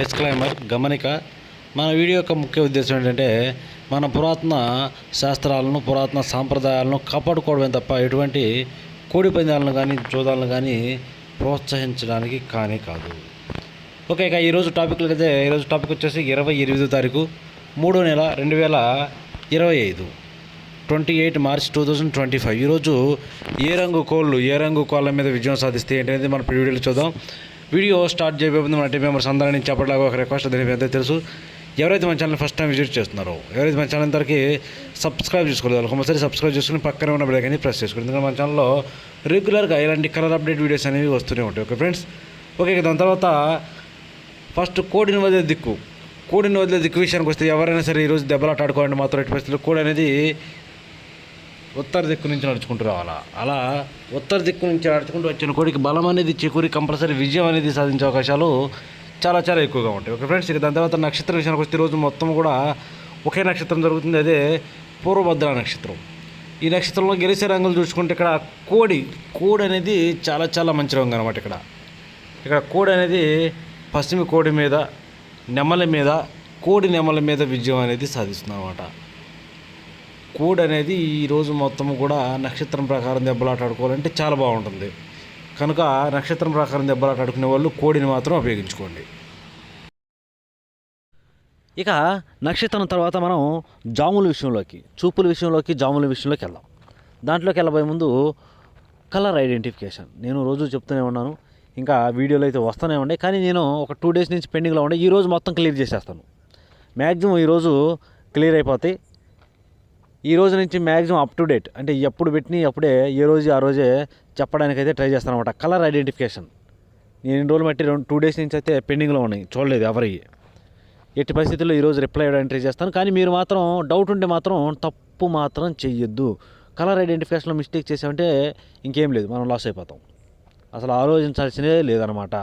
Disclaimer గమనిక. మన video యొక్క ముఖ్య ఉద్దేశం ఏంటంటే మన పురాతన శాస్త్రాలను పురాతన సాంప్రదాయాలను కాపాడుకోవడమే తప్ప ఎటువంటి కోడి పందాలను కానీ జోదాలను కానీ ప్రోత్సహించడానికి కానీ కాదు. ఓకే ఇక ఈరోజు టాపిక్లు అయితే ఈరోజు టాపిక్ వచ్చేసి ఇరవై ఎనిమిదో తారీఖు మూడో నెల రెండు వేల ఇరవై ఐదు twenty eight March two thousand twenty five. ఈరోజు ఏ రంగు కోళ్ళు ఏ రంగు కోళ్ళ మీద విజయం సాధిస్తే ఏంటనేది మన వీడియోలో చూద్దాం. వీడియో స్టార్ట్ చేయబోతుంది మన టీం మెంబర్స్ అందరినీ చెప్పడానికి ఒక రిక్వెస్ట్ దీనికి అయితే తెలుసు. ఎవరైతే మన ఛానల్ ఫస్ట్ టైం విజిట్ చేస్తున్నారో ఎవరైతే మన ఛానల్ అందరికీ సబ్స్క్రైబ్ చేసుకోలేదు కంపల్సరీ సబ్స్క్రైబ్ చేసుకుని పక్కనే ఉన్న బెల్ అని ప్రెస్ చేసుకోండి. ఎందుకంటే మన ఛానల్లో రెగ్యులర్గా ఇలాంటి కలర్ అప్డేట్ వీడియోస్ అనేవి వస్తూనే ఉంటాయి. ఓకే ఫ్రెండ్స్ ఓకే దాని తర్వాత ఫస్ట్ కోడిని వదిలే దిక్కు. కోడిని వదిలే దిక్కు విషయానికి వస్తే ఎవరైనా సరే ఈరోజు దెబ్బలాట ఆడుకోవాలంటే మాత్రం ఎట్టి పరిస్థితుల్లో కోడి అనేది ఉత్తర దిక్కు నుంచి నడుచుకుంటూ రావాలా? అలా ఉత్తర దిక్కు నుంచి నడుచుకుంటూ వచ్చిన కోడికి బలం అనేది చేకూరి కంపల్సరీ విజయం అనేది సాధించే అవకాశాలు చాలా చాలా ఎక్కువగా ఉంటాయి. ఓకే ఫ్రెండ్స్ ఇక దాని తర్వాత నక్షత్రం విషయానికి వస్తే ఈరోజు మొత్తం కూడా ఒకే నక్షత్రం జరుగుతుంది. అదే పూర్వభద్ర నక్షత్రం. ఈ నక్షత్రంలో గెలిచే రంగులు చూసుకుంటే ఇక్కడ కోడి కోడి అనేది చాలా చాలా మంచి రంగు అనమాట ఇక్కడ. ఇక్కడ కోడి అనేది పశ్చిమ కోడి మీద నెమలి మీద కోడి నెమల మీద విజయం అనేది సాధిస్తుంది అనమాట కోడ్ అనేది ఈరోజు మొత్తం కూడా నక్షత్రం ప్రకారం దెబ్బలాట ఆడుకోవాలంటే చాలా బాగుంటుంది. కనుక నక్షత్రం ప్రకారం దెబ్బలాట ఆడుకునే వాళ్ళు కోడిని మాత్రం ఉపయోగించుకోండి. ఇక నక్షత్రం తర్వాత మనం జాముల విషయంలోకి చూపుల విషయంలోకి జాముల విషయంలోకి వెళ్దాం. దాంట్లోకి వెళ్ళబోయే ముందు కలర్ ఐడెంటిఫికేషన్. నేను రోజు చెప్తూనే ఉన్నాను. ఇంకా వీడియోలు అయితే వస్తూనే ఉండే కానీ నేను ఒక టూ డేస్ నుంచి పెండింగ్లో ఉండే. ఈరోజు మొత్తం క్లియర్ చేసేస్తాను. మ్యాక్సిమం ఈరోజు క్లియర్ అయిపోతాయి. ఈ రోజు నుంచి మ్యాక్సిమం అప్ టు డేట్ అంటే ఎప్పుడు పెట్టిన అప్పుడే ఏ రోజు ఆ రోజే చెప్పడానికైతే ట్రై చేస్తాను అనమాట కలర్ ఐడెంటిఫికేషన్ నేను ఎన్ని రోజులు బట్టి రెండు టూ డేస్ నుంచి అయితే పెండింగ్లో ఉన్నాయి. చూడలేదు ఎవరి ఎట్టి పరిస్థితుల్లో ఈరోజు రిప్లై ఇవ్వడానికి ట్రై చేస్తాను. కానీ మీరు మాత్రం డౌట్ ఉంటే మాత్రం తప్పు మాత్రం చెయ్యొద్దు. కలర్ ఐడెంటిఫికేషన్లో మిస్టేక్ చేసామంటే ఇంకేం లేదు. మనం లాస్ అయిపోతాం. అసలు ఆలోచించాల్సినదే లేదనమాట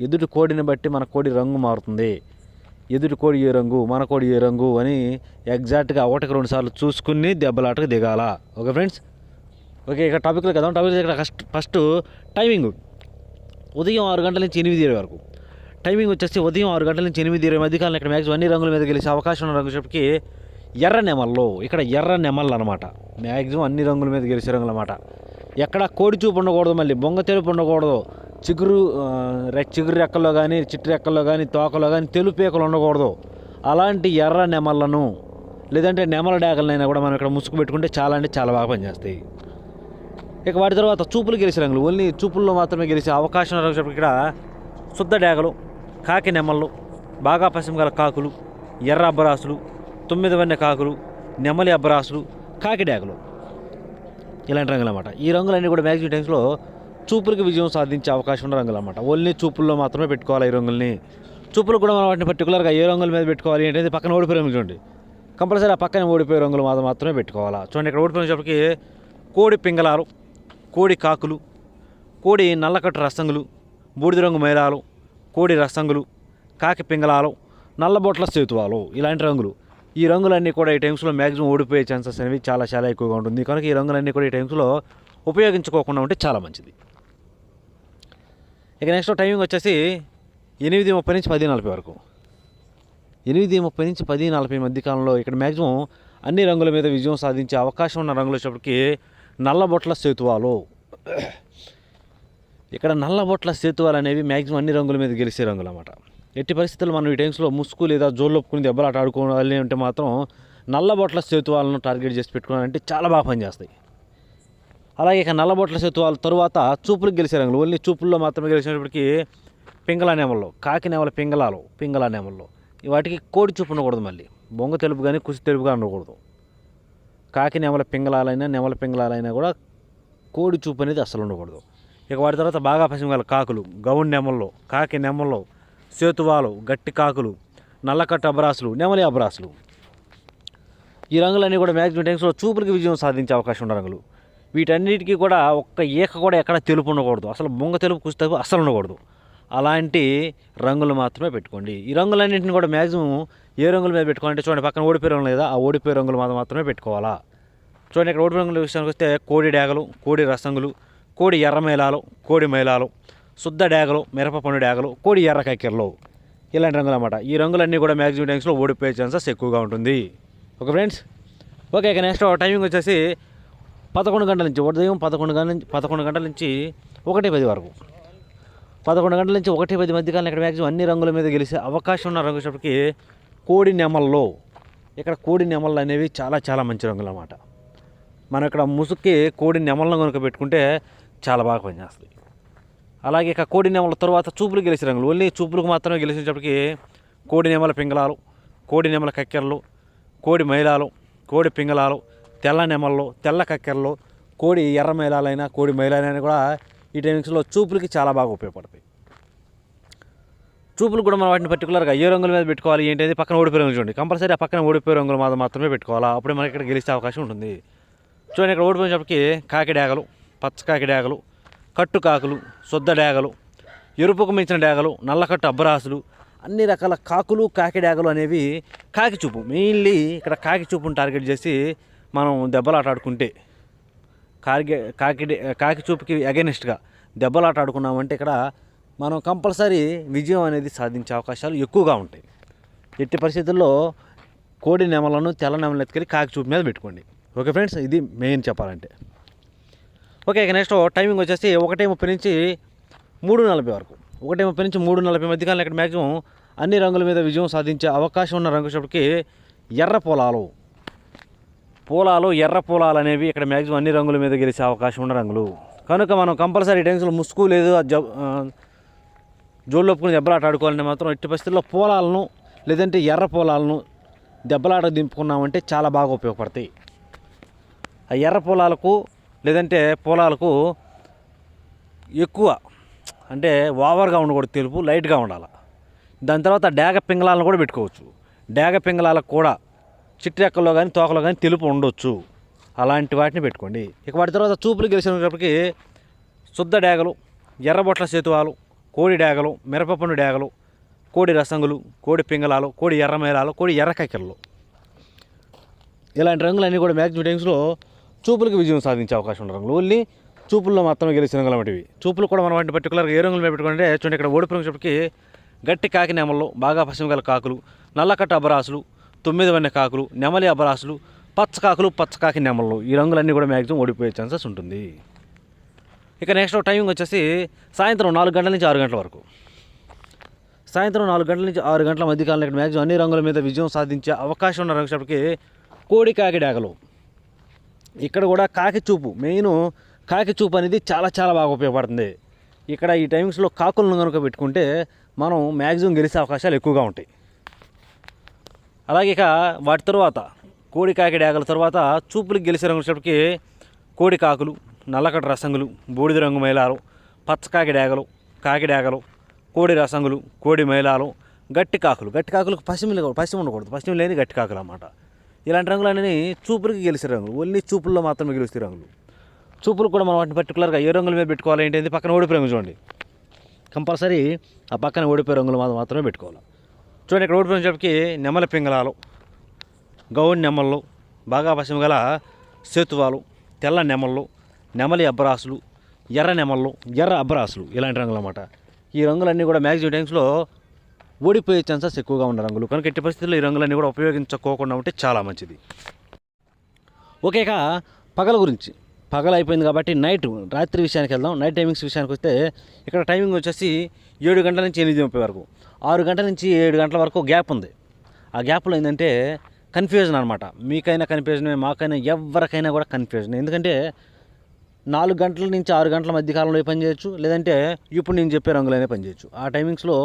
ఎదుటి కోడిని బట్టి మన కోడి రంగు మారుతుంది. ఎదుటి కోడి ఏ రంగు మన కోడి ఏ రంగు అని ఎగ్జాక్ట్గా ఒకటికి రెండు సార్లు చూసుకుని దెబ్బలాటకు దిగాల. Okay friends? ఓకే ఇక టాపిక్లో కదా టాపిక్ ఇక్కడ ఫస్ట్ ఫస్ట్ టైమింగ్ ఉదయం ఆరు గంటల నుంచి ఎనిమిది ఇరవై వరకు. టైమింగ్ వచ్చేసి ఉదయం ఆరు గంటల నుంచి ఎనిమిది ఇరవై మధ్యకాలం ఇక్కడ మ్యాక్సిమం అన్ని రంగుల మీద గెలిచే అవకాశం ఉన్న రంగు చెప్పి ఎర్ర నెమల్లో ఇక్కడ ఎర్ర నెమళ్ళు అనమాట మ్యాక్సిమం అన్ని రంగుల మీద గెలిచే రంగులు అనమాట ఎక్కడ కోడి చూపు ఉండకూడదు మళ్ళీ బొంగ తెలుపు ఉండకూడదు. చిగురు చిగురు రెక్కల్లో కానీ చిట్టు రెక్కల్లో కానీ తోకలో కానీ తెలుపేకలు ఉండకూడదు. అలాంటి ఎర్ర నెమళ్ళను లేదంటే నెమల డేగలనైనా కూడా మనం ఇక్కడ ముసుగు పెట్టుకుంటే చాలా అంటే చాలా బాగా పనిచేస్తాయి. ఇక వాటి తర్వాత చూపులు గెలిచే రంగులు. ఓన్లీ చూపుల్లో మాత్రమే గెలిచే అవకాశం ఇక్కడ శుద్ధ డేగలు కాకి నెమళ్ళు బాగా పశ్చిమ గల కాకులు ఎర్ర అబ్బరాసులు తొమ్మిది వన్నె కాకులు నెమలి అబ్బరాసులు కాకి డేగలు. ఇలాంటి రంగులు అన్నమాట. ఈ రంగులన్నీ కూడా మ్యాక్సిమం టైమ్స్లో చూపులకి విజయం సాధించే అవకాశం ఉన్న రంగులు అన్నమాట. ఓన్లీ చూపుల్లో మాత్రమే పెట్టుకోవాలి ఈ రంగుల్ని. చూపులు కూడా మనం వాటిని పర్టికులర్గా ఏ రంగుల మీద పెట్టుకోవాలి ఏంటంటే పక్కన ఓడిపోయే రంగులు చూడండి. కంపల్సరీ ఆ పక్కన ఓడిపోయే రంగులు మాత్రం మాత్రమే పెట్టుకోవాలా. చూడండి ఇక్కడ ఓడిపోయినప్పటికి కోడి పింగళాలు కోడి కాకులు కోడి నల్లకట్టు రసంగులు బూడిద రంగు మైలాలు కోడి రసంగులు కాకి పింగళాలు నల్లబొట్ల సేతువాలు ఇలాంటి రంగులు. ఈ రంగులన్నీ కూడా ఈ టైమ్స్లో మ్యాక్సిమం ఓడిపోయే ఛాన్సెస్ అనేవి చాలా చాలా ఎక్కువగా ఉంటుంది. కనుక ఈ రంగులన్నీ కూడా ఈ టైమ్స్లో ఉపయోగించుకోకుండా ఉంటే చాలా మంచిది. ఇక నెక్స్ట్ టైమింగ్ వచ్చేసి ఎనిమిది ముప్పై నుంచి పది నలభై వరకు. ఎనిమిది ముప్పై నుంచి పది నలభై మధ్య కాలంలో ఇక్కడ మ్యాక్సిమం అన్ని రంగుల మీద విజయం సాధించే అవకాశం ఉన్న రంగులు వచ్చేప్పటికి నల్లబొట్ల సేతువాలు. ఇక్కడ నల్లబొట్ల సేతువాలు అనేవి మ్యాక్సిమం అన్ని రంగుల మీద గెలిచే రంగులు అన్నమాట. ఎట్టి పరిస్థితుల్లో మనం ఈ టైమ్స్లో ముసుగు లేదా జోళ్ళొప్పుకుని దెబ్బలాట ఆడుకోవాలి అంటే మాత్రం నల్లబొట్ల సేతువాలను టార్గెట్ చేసి పెట్టుకోవాలంటే చాలా బాగా పనిచేస్తాయి. అలాగే ఇక నల్లబొట్ల సేతువాల తరువాత చూపులకు గెలిచే రంగులు. ఓన్లీ చూపుల్లో మాత్రమే గెలిచినప్పటికీ పింగళ నేమల్లో కాకి నెమల పింగళాలు పింగళ నేమల్లో వాటికి కోడి చూపు ఉండకూడదు మళ్ళీ. బొంగ తెలుపు కానీ కుసి తెలుపుగా ఉండకూడదు. కాకి నెమల పింగళాలైనా నెమల పింగళాలైనా కూడా కోడి చూపు అనేది అస్సలు ఉండకూడదు. ఇక వాటి తర్వాత బాగా పసిమగల కాకులు గౌన్ నెమల్లో కాకి నెమల్లో సేతువాలు గట్టి కాకులు నల్లకట్టు అబ్రాసులు నెమలి అబ్రాసులు. ఈ రంగులన్నీ కూడా మ్యాక్సిమం టైమ్స్లో చూపులకి విజయం సాధించే అవకాశం ఉన్న రంగులు. వీటన్నిటికీ కూడా ఒక్క ఏక కూడా ఎక్కడ తెలుపు ఉండకూడదు. అసలు బొంగ తెలుపు కుసి అసలు అస్సలు ఉండకూడదు. అలాంటి రంగులు మాత్రమే పెట్టుకోండి. ఈ రంగులన్నింటిని కూడా మ్యాక్సిమం ఏ రంగుల మీద పెట్టుకోవాలంటే చూడండి పక్కన ఓడిపోయే రంగులు లేదా ఆ ఓడిపోయే రంగులు మాత్రం మాత్రమే పెట్టుకోవాలా? చూడండి ఇక్కడ ఓడిపోయే రంగుల విషయానికి వస్తే కోడి డేగలు కోడి రసంగులు కోడి ఎర్ర మైలాలు కోడి మైలాలు శుద్ధ డేగలు మిరప పండు డేగలు కోడి ఎర్ర కక్కెరలు ఇలాంటి రంగులు అన్నమాట. ఈ రంగులన్నీ కూడా మ్యాక్సిమం టైమ్స్లో ఓడిపోయే ఛాన్సెస్ ఎక్కువగా ఉంటుంది. Okay friends. ఓకే ఇక నెక్స్ట్ టైమింగ్ వచ్చేసి పదకొండు గంటల నుంచి ఉదయం పదకొండు గంటల నుంచి పదకొండు గంటల నుంచి ఒకటి పది వరకు. పదకొండు గంటల నుంచి ఒకటి పది మధ్యకాలం ఇక్కడ మ్యాక్సిమం అన్ని రంగుల మీద గెలిచే అవకాశం ఉన్న రంగు వచ్చేటప్పటికి కోడి నెమల్లో. ఇక్కడ కోడి నెమళ్ళు అనేవి చాలా చాలా మంచి రంగులు అన్నమాట. మనం ఇక్కడ ముసుక్కి కోడి నెమలను కనుక పెట్టుకుంటే చాలా బాగా పనిచేస్తుంది అలాగే ఇక కోడి నెమల తర్వాత చూపులు గెలిచే రంగులు. ఓన్లీ చూపులకు మాత్రమే గెలిచేటప్పటికి కోడి నెమల పింగళాలు కోడి నెమల కక్కెరలు కోడి మైలాలు కోడి పింగళాలు తెల్ల నెమళ్ళు తెల్ల కక్కెరలు కోడి ఎర్ర మైలాలైనా కోడి మైలాలైనా కూడా ఈ టైమింగ్స్లో చూపులకి చాలా బాగా ఉపయోగపడతాయి. చూపులు కూడా మనం వాటిని పర్టికులర్గా ఏ రంగుల మీద పెట్టుకోవాలి ఏంటనేది పక్కన ఓడిపోయే రంగులు చూడండి. కంపల్సరీ ఆ పక్కన ఓడిపోయే రంగుల మీద మాత్రమే పెట్టుకోవాలా? అప్పుడే మనకి ఇక్కడ గెలిచే అవకాశం ఉంటుంది. చూడండి ఇక్కడ ఓడిపోయినప్పటికి కాకి డేగలు పచ్చ కాకి కట్టు కాకులు శుద్ధ డేగలు ఎరుపుకు మించిన డేగలు నల్లకట్టు అబ్బరాసులు అన్ని రకాల కాకులు కాకిడేగలు అనేవి కాకి చూపు. మెయిన్లీ ఇక్కడ కాకి చూపును టార్గెట్ చేసి మనం దెబ్బలాటాడుకుంటే కాకి కాకి డే- కాకి చూపుకి అగెనిస్ట్గా దెబ్బలాట ఇక్కడ మనం కంపల్సరీ విజయం అనేది సాధించే అవకాశాలు ఎక్కువగా ఉంటాయి. ఎట్టి పరిస్థితుల్లో కోడి నెమలను తెల్ల నెమలను ఎత్తుకెళ్ళి కాకి చూపు మీద పెట్టుకోండి. ఓకే ఫ్రెండ్స్ ఇది మెయిన్ చెప్పాలంటే. ఓకే ఇక నెక్స్ట్ టైమింగ్ వచ్చేసి ఒకటే ముప్పై నుంచి మూడు నలభై వరకు. ఒకటే ముప్పై నుంచి మూడు నలభై మధ్య కాలం ఇక్కడ మ్యాక్సిమం అన్ని రంగుల మీద విజయం సాధించే అవకాశం ఉన్న రంగు వచ్చేటప్పటికి ఎర్ర పొలాలు. పూలాలు ఎర్ర పూలాలు అనేవి ఇక్కడ మ్యాక్సిమం అన్ని రంగుల మీద గెలిచే అవకాశం ఉన్న రంగులు. కనుక మనం కంపల్సరీ టైమ్స్లో ముసుగు లేదు ఆ జోళ్ళు ఒప్పుకుని దెబ్బలాట ఆడుకోవాలని మాత్రం ఎట్టి పరిస్థితుల్లో పూలాలను లేదంటే ఎర్ర పూలాలను దెబ్బలాట దింపుకున్నామంటే చాలా బాగా ఉపయోగపడతాయి. ఆ ఎర్ర పొలాలకు లేదంటే పొలాలకు ఎక్కువ అంటే ఓవర్గా ఉండకూడదు తెలుపు లైట్గా ఉండాలి. దాని తర్వాత డేగ పింగళాలను కూడా పెట్టుకోవచ్చు. డేగ పింగళాలకు కూడా చిట్రెక్కల్లో కానీ తోకలో కానీ తెలుపు ఉండొచ్చు. అలాంటి వాటిని పెట్టుకోండి. ఇక వాటి తర్వాత చూపులు గెలిచినప్పటికీ శుద్ధ డేగలు ఎర్రబొట్ల సేతువాలు కోడి డేగలు మిరపపండు డేగలు కోడి రసంగులు కోడి పింగళాలు కోడి ఎర్రమేళాలు కోడి ఎర్రకక్కెరలు ఇలాంటి రంగులన్నీ కూడా మ్యాక్సిమం టైమ్స్లో చూపులకు విజయం సాధించే అవకాశం ఉన్న రంగులు. ఓన్లీ చూపుల్లో మాత్రమే గెలిచిన రంగులు వంటివి చూపులు కూడా మనం వాటిని పర్టికులర్గా ఏ రంగులు పెట్టుకుంటే చూడండి ఇక్కడ ఓడిపోయినప్పటికీ గట్టి కాకి నెమల్లో బాగా పశ్చిమ గల కాకులు నల్లకట్ట అబరాసులు తొమ్మిది వన్నె కాకులు నెమలి అబరాసులు పచ్చ కాకులు నెమలు ఈ రంగులన్నీ కూడా మ్యాక్సిమం ఓడిపోయే ఛాన్సెస్ ఉంటుంది. ఇక నెక్స్ట్ టైమింగ్ వచ్చేసి సాయంత్రం నాలుగు గంటల నుంచి ఆరు గంటల వరకు. సాయంత్రం నాలుగు గంటల నుంచి ఆరు గంటల మధ్య కాలంలో ఇక్కడ మ్యాక్సిమం అన్ని రంగుల మీద విజయం సాధించే అవకాశం ఉన్న రంగుసేపటికి కోడి కాకి డేగలు ఇక్కడ కూడా కాకి చూపు మెయిన్ కాకి చూపు అనేది చాలా చాలా బాగా ఉపయోగపడుతుంది. ఇక్కడ ఈ టైమింగ్స్లో కాకులను కనుక పెట్టుకుంటే మనం మ్యాక్సిమం గెలిచే అవకాశాలు ఎక్కువగా ఉంటాయి. అలాగే ఇక వాటి తర్వాత కోడి కాకి ఆకల తర్వాత చూపులకు గెలిచే రంగుసేపటికి కోడి కాకులు నల్లకట రసంగులు బూడిద రంగు మైలాలు పచ్చ డేగలు కాకిడాగలు కోడి రసంగులు కోడి మైలాలు గట్టి కాకులు. గట్టి కాకులకు పశ్చిమలు పశ్చిమ ఉండకూడదు. పశ్చిమ లేని గట్టి కాకులు అన్నమాట. ఇలాంటి రంగులన్నీ చూపులకి గెలిచే రంగులు. ఓన్లీ చూపుల్లో మాత్రమే గెలుస్తాయి రంగులు. చూపులు కూడా మనం వాటిని పర్టికులర్గా ఏ రంగుల మీద పెట్టుకోవాలి ఏంటి పక్కన ఓడిపోయి రంగు చూడండి. కంపల్సరీ ఆ పక్కన ఓడిపోయే రంగులు మాత్రం మాత్రమే పెట్టుకోవాలి. చూడండి ఇక్కడ ఓడిపోయిన చెప్పకి నెమల పింగళాలు గౌన్ నెమళ్ళు బాగా పశ్చిమ గల సేతువాలు తెల్ల నెమళ్ళు నెమలి అబ్బరాసులు ఎర్ర నెమళ్ళు ఎర్ర అబ్బరాసులు ఇలాంటి రంగులు అన్నమాట. ఈ రంగులన్నీ కూడా మ్యాక్సిమం టైమ్స్లో ఓడిపోయే ఛాన్సెస్ ఎక్కువగా ఉన్న రంగులు. కనుక ఎట్టి పరిస్థితుల్లో ఈ రంగులన్నీ కూడా ఉపయోగించుకోకుండా ఉంటే చాలా మంచిది. ఓకే ఇక పగల గురించి. పగల అయిపోయింది కాబట్టి నైట్ రాత్రి విషయానికి వెళ్దాం. నైట్ టైమింగ్స్ విషయానికి వస్తే ఇక్కడ టైమింగ్ వచ్చేసి ఏడు గంటల నుంచి ఎనిమిది ముప్పై వరకు. ఆరు గంటల నుంచి ఏడు గంటల వరకు గ్యాప్ ఉంది. ఆ గ్యాప్లో ఏంటంటే కన్ఫ్యూజన్ అనమాట మీకైనా కన్ఫ్యూజన్ మాకైనా ఎవరికైనా కూడా కన్ఫ్యూజన్ ఎందుకంటే నాలుగు గంటల నుంచి ఆరు గంటల మధ్య కాలంలో పని చేయొచ్చు లేదంటే ఇప్పుడు నేను చెప్పే రంగులైనా పని చేయొచ్చు. ఆ టైమింగ్స్లో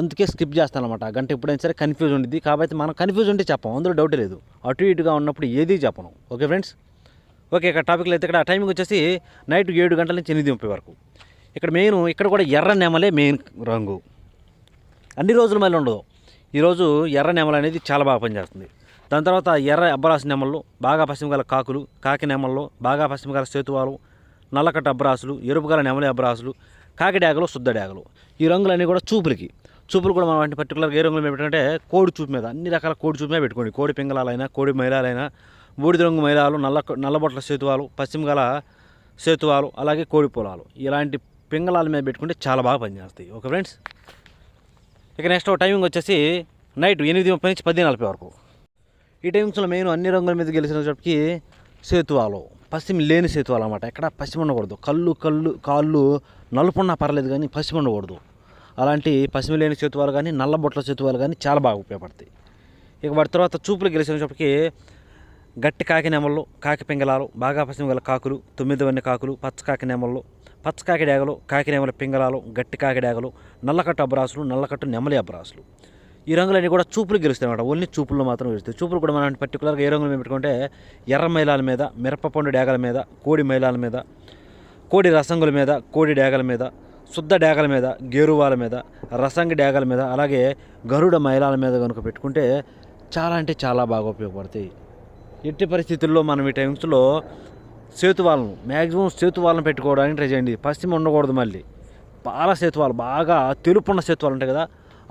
అందుకే స్కిప్ చేస్తాను అనమాట గంట ఎప్పుడైనా సరే కన్ఫ్యూజ్ ఉంటుంది కాబట్టి మనం కన్ఫ్యూజ్ ఉంటే చెప్పం. అందులో డౌట్ లేదు. అటు ఇటుగా ఉన్నప్పుడు ఏది చెప్పను. ఓకే ఫ్రెండ్స్ ఓకే ఇక్కడ టాపిక్లో అయితే ఇక్కడ టైమింగ్ వచ్చేసి నైట్ ఏడు గంటల నుంచి ఎనిమిది ముప్పై వరకు. ఇక్కడ మెయిన్ ఇక్కడ కూడా ఎర్ర నెమలే మెయిన్ రంగు. అన్ని రోజులు మళ్ళీ ఉండదు. ఈరోజు ఎర్ర నెమలు అనేది చాలా బాగా పనిచేస్తుంది. దాని తర్వాత ఎర్ర అబ్బరాసు నెమళ్ళు బాగా పశ్చిమ గల కాకులు కాకి నెమల్లో బాగా పశ్చిమ గల సేతువాలు నల్లకట్ట అబ్బరాసులు ఎరుపు గల నెమలి అబ్బరాసులు కాకి డాగలు శుద్ధ డాగలు ఈ రంగులన్నీ కూడా చూపులకి. చూపులు కూడా మనం వాటిని పర్టికులర్గా ఏ రంగులు పెట్టుకుంటే కోడి చూపు మీద అన్ని రకాల కోడి చూపు మీద పెట్టుకోండి. కోడి పింగళాలైనా కోడి మైలాలైనా బూడిద రంగు మైలాలు నల్ల నల్లబొట్ల సేతువాలు పశ్చిమ గల సేతువాలు అలాగే కోడి పొలాలు. ఇలాంటి పింగళాల మీద పెట్టుకుంటే చాలా బాగా పనిచేస్తాయి. Okay friends? ఇక నెక్స్ట్ టైమింగ్ వచ్చేసి నైట్ ఎనిమిది ముప్పై నుంచి పది నలభై వరకు. ఈ టైమింగ్స్లో మెయిన్ అన్ని రంగుల మీద గెలిచినప్పటికీ సేతువాలు. పశ్చిమ లేని సేతువాలు అనమాట ఎక్కడ? పశ్చిమ ఉండకూడదు. కళ్ళు కళ్ళు కాళ్ళు నలుపున్నా పర్లేదు కానీ పశ్చిమ ఉండకూడదు. అలాంటి పశ్చిమ లేని సేతువాలు కానీ నల్ల బొట్టల సేతువాలు కానీ చాలా బాగా ఉపయోగపడతాయి. ఇక వాటి తర్వాత చూపులు గెలిచినప్పటికీ గట్టి కాకి నెమళ్ళు కాకి పింగళాలు బాగా పశ్చిమ గల కాకులు తొమ్మిది వన్ని కాకులు పచ్చకాకి నెమళ్ళు పచ్చ కాకి డేగలు కాకి నెమల పింగళాలు గట్టి కాకి డేగలు నల్లకట్టు అబ్రాసులు నల్లకట్టు నెమలి అబ్రాసులు. ఈ రంగులన్నీ కూడా చూపులు గెలుస్తాయి అనమాట ఓన్లీ చూపుల్లో మాత్రం గెలుస్తాయి. చూపులు కూడా మనం పర్టికులర్గా ఏ రంగులు మేము పెట్టుకుంటే ఎర్ర మైలాల మీద మిరపపండు డేగల మీద కోడి మైలాల మీద కోడి రసంగుల మీద కోడి డేగల మీద శుద్ధ డేగల మీద గేరువాల మీద రసంగి డేగల మీద అలాగే గరుడ మైలాల మీద కనుక పెట్టుకుంటే చాలా అంటే చాలా బాగా ఉపయోగపడతాయి. ఎట్టి పరిస్థితుల్లో మనం ఈ టైమ్స్లో సేతువాలను మ్యాక్సిమం సేతువాలను పెట్టుకోవడానికి ట్రై చేయండి. పశ్చిమ ఉండకూడదు మళ్ళీ. చాలా సేతువాలు బాగా తెలుపున్న సేతువాలు ఉంటాయి కదా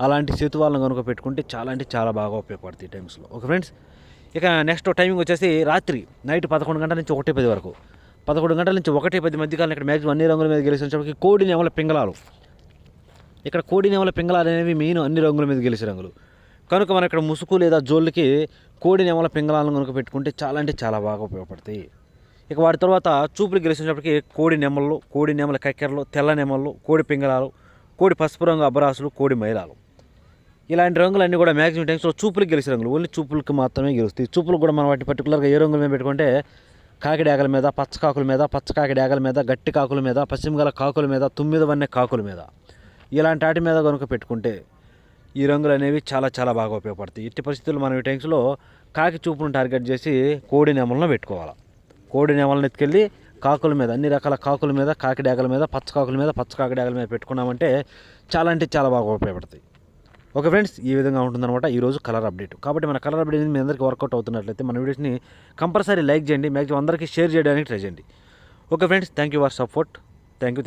అలాంటి సేతువాలను కనుక పెట్టుకుంటే చాలా అంటే చాలా బాగా ఉపయోగపడతాయి ఈ టైమ్స్లో. ఓకే ఫ్రెండ్స్ ఇక నెక్స్ట్ టైమింగ్ వచ్చేసి రాత్రి నైట్ పదకొండు గంటల నుంచి ఒకటి పది వరకు. పదకొండు గంటల నుంచి ఒకటి పది మధ్య కాలం ఇక్కడ మ్యాక్సిమం అన్ని రంగుల మీద గెలిచినప్పటికీ కోడి నెమల పింగళాలు. ఇక్కడ కోడి నెమల పింగళాలు అనేవి మెయిన్ అన్ని రంగుల మీద గెలిచే రంగులు. కనుక మనం ఇక్కడ ముసుగు లేదా జోళ్ళకి కోడి నెమల పింగళాలను కనుక పెట్టుకుంటే చాలా అంటే చాలా బాగా ఉపయోగపడతాయి. ఇక వాటి తర్వాత చూపులు గెలిచినప్పటికీ కోడి నెమళ్ళు కోడి నెమల కక్కెరలు తెల్ల నెమళ్ళు కోడి పింగళాలు కోడి పసుపు రంగు అబరాసులు కోడి మైలాలు. ఇలాంటి రంగులన్నీ కూడా మ్యాక్సిమం టైమ్స్లో చూపులు గెలిచే రంగులు. ఓన్లీ చూపులకు మాత్రమే గెలుస్తాయి. చూపులు కూడా మనం వాటి పర్టికులర్గా ఏ రంగుల మీద పెట్టుకుంటే కాకిడేగల మీద పచ్చ కాకుల మీద పచ్చ మీద గట్టి కాకుల మీద పశ్చిమ గల కాకుల మీద తొమ్మిది వన్నె కాకుల మీద ఇలాంటి వాటి మీద కనుక పెట్టుకుంటే ఈ రంగులు అనేవి చాలా చాలా బాగా ఉపయోగపడతాయి. ఇట్టి పరిస్థితుల్లో మనం ఈ టైమ్స్లో కాకి చూపును టార్గెట్ చేసి కోడి నెమలను పెట్టుకోవాలి. కోడి నెమలను ఎత్తుకెళ్ళి కాకుల మీద అన్ని రకాల కాకుల మీద కాకి డేగల మీద పచ్చ కాకుల మీద పచ్చ కాకి డేగల మీద పెట్టుకున్నామంటే చాలా అంటే చాలా బాగా ఉపయోగపడతాయి. ఓకే ఫ్రెండ్స్ ఈ విధంగా ఉంటుందన్నమాట ఈరోజు కలర్ అప్డేట్. కాబట్టి మన కలర్ అప్డేట్ మీ అందరికీ వర్కౌట్ అవుతున్నట్లయితే మన వీడియోస్ని కంపల్సరీ లైక్ చేయండి మ్యాక్సిమం అందరికీ షేర్ చేయడానికి ట్రై చేయండి. Okay friends thank you for support thank you